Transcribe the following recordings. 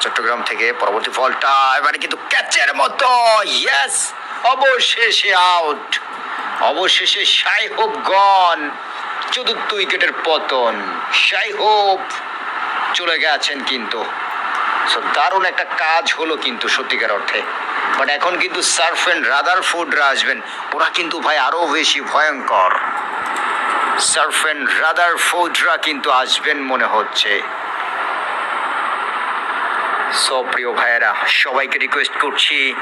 চট্টগ্রাম থেকে পরবর্তী বলটা এবারে কিন্তু ক্যাচের মতো ইয়েস অবশেষে আউট অবশেষে সাইহোপ গন, চতুর্থ উইকেটের পতন। সাইহোপ চলে গেছেন কিন্তু। দারুণ একটা কাজ হলো কিন্তু সত্যিকার অর্থে। বাট এখন কিন্তু সার্ফ অ্যান্ড রাদার ফুডরা আসবেন। ওরা কিন্তু ভাই আরও বেশি ভয়ঙ্কর। সার্ফ অ্যান্ড রাদার ফুডরা কিন্তু আসবেন মনে হচ্ছে। সো প্রিয় ভাইয়েরা, সবাইকে রিকোয়েস্ট করছি,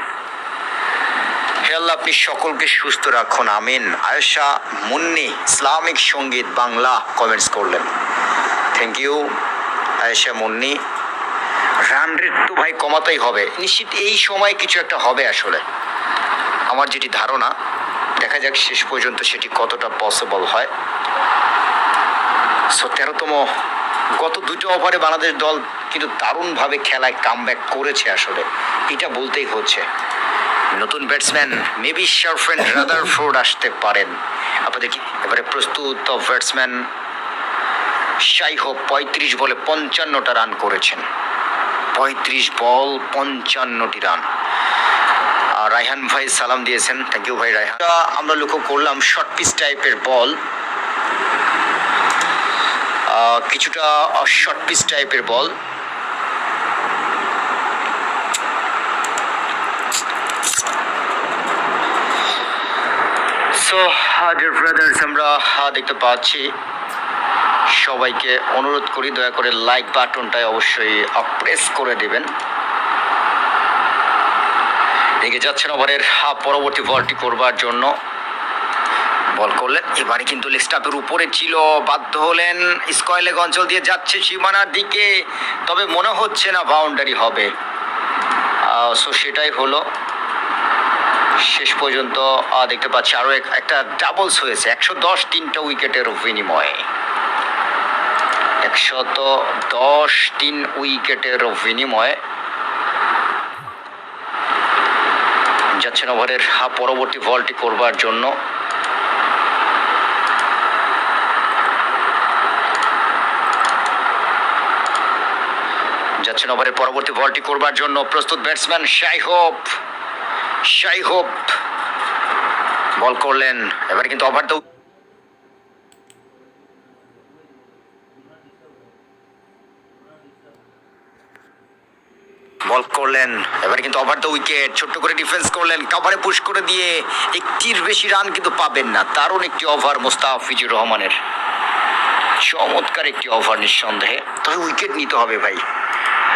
হে আপনি সকলকে সুস্থ রাখুন, আমিন। আয়েশা মুন্নি, ইসলামিক সংগীত বাংলা কমেন্টস করলেন। Thank you Ayesha Munni. Run rate তো ভাই, কমাতেই হবে। নিশ্চিত এই সময় কিছু একটা হবে আসলে। আমার যেটি ধারণা, দেখা যাক শেষ পর্যন্ত সেটি কতটা পসিবল হয়। সো তেরোতম, গত দুটো ওভারে বাংলাদেশ দল কিন্তু দারুণভাবে খেলায় কাম করেছে আসলে। এটা বলতেই হচ্ছে। নতুন batsman maybe Sherfane Rutherford আসতে পারেন। আপনাদের কি এবারে প্রস্তুত ব্যাটসম্যান শাইহোপ পঁয়ত্রিশ বলে পঞ্চান্নটা রান করেছেন। পঁয়ত্রিশ বল, পঞ্চান্নটি রান আর রায়হান ভাই সালাম দিয়েছেন। থ্যাংক ইউ ভাই রায়হান। আমরা লক্ষ্য করলাম শর্ট পিচ টাইপের বল কিছুটা শর্ট পিচ টাইপের বল সো ডিয়ার ব্রাদার্স আমরা দেখতে পাচ্ছি। সবাইকে অনুরোধ করি, দয়া করে লাইক বাটনটায় অবশ্যই প্রেস করে দেবেন। এগিয়ে যাচ্ছেন ওভারের পরবর্তী বলটি করবার জন্য। বল করলেন, এবারে কিন্তু লেস্টাপের উপরে ছিল, বাধ্য হলেন স্কয়েলেগ অঞ্চল দিয়ে যাচ্ছে সীমানার দিকে। তবে মনে হচ্ছে না বাউন্ডারি হবে। সো সেটাই হলো। শেষ পর্যন্ত দেখতে পাচ্ছি আরও একটা ডাবলস হয়েছে। একশো দশ তিনটা উইকেটের বিনিময়ে। একশত দশ তিন উইকেটের বিনিময়ে যাচ্ছেন ওভারের পরবর্তী বলটি করবার জন্য। যাচ্ছেন ওভারের পরবর্তী বলটি করবার জন্য প্রস্তুত ব্যাটসম্যান শাইহোপ। শাইহোপ বল করলেন, এবারে কিন্তু ওভার দ্য বল করলেন, এবারে কিন্তু ওভার দ্য উইকেট ছোট্ট করে ডিফেন্স করলেন কাভারে পুশ করে দিয়ে একটির বেশি রান কিন্তু পাবেন না। দারুণ একটি ওভার মোস্তাফিজুর রহমানের। চমৎকার একটি ওভার নিঃসন্দেহে। তবে উইকেট নিতে হবে ভাই।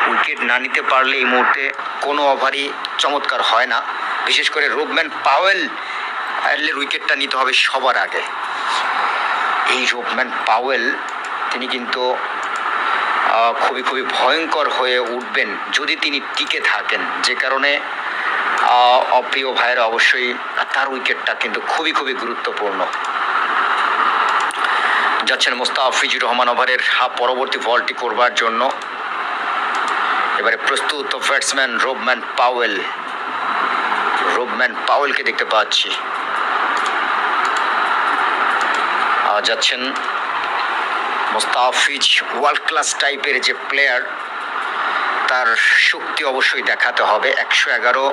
উইকেট না নিতে পারলে এই মুহূর্তে কোনো ওভারই চমৎকার হয় না। বিশেষ করে রোবম্যান পাওয়েল এর উইকেটটা নিতে হবে সবার আগে। এই রোবম্যান পাওয়েল, তিনি কিন্তু খুবই খুবই ভয়ঙ্কর হয়ে উঠবেন যদি তিনি টিকে থাকেন। যে কারণে অপ্রিয় ভাইয়েরা অবশ্যই তার উইকেটটা কিন্তু খুবই খুবই গুরুত্বপূর্ণ। যাচ্ছেন মোস্তাফিজুর রহমান ওভারের পরবর্তী বলটি করবার জন্য। এবারে প্রস্তুত ব্যাটসম্যান রোবম্যান পাওয়েল। রোবম্যান পাওয়েলকে দেখতে পাচ্ছি। যাচ্ছেন মোস্তাফিজ ওয়ার্ল্ড ক্লাস টাইপের যে প্লেয়ার, তার শক্তি অবশ্যই দেখাতে হবে। একশো এগারো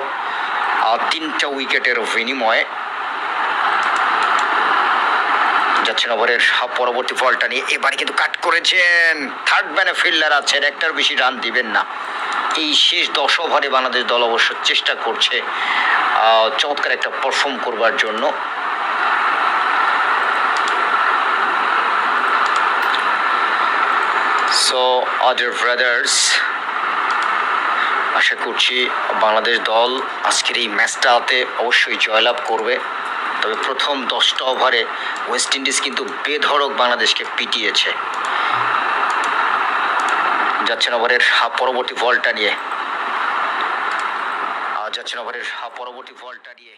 তিনটা উইকেটের বিনিময়ে। যাচ্ছেন ওভারের পরবর্তী বলটা নিয়ে। এবারে কিন্তু কাট করেছেন। থার্ড ম্যানে ফিল্ডার আছেন, একটার বেশি রান দিবেন না। এই শেষ দশ ওভারে বাংলাদেশ দল অবশ্য চেষ্টা করছে চমৎকার একটা পারফর্ম করবার জন্য। সো আদার ব্রাদার্স আশা করছি বাংলাদেশ দল আজকের এই ম্যাচটাতে অবশ্যই জয়লাভ করবে। তবে প্রথম দশটা ওভারে ওয়েস্ট ইন্ডিজ কিন্তু বেধড়ক বাংলাদেশকে পিটিয়েছে। যাচ্ছেন ওভারের পরবর্তী বলটা নিয়ে। যাচ্ছেন ওভারের পরবর্তী বলটা নিয়ে।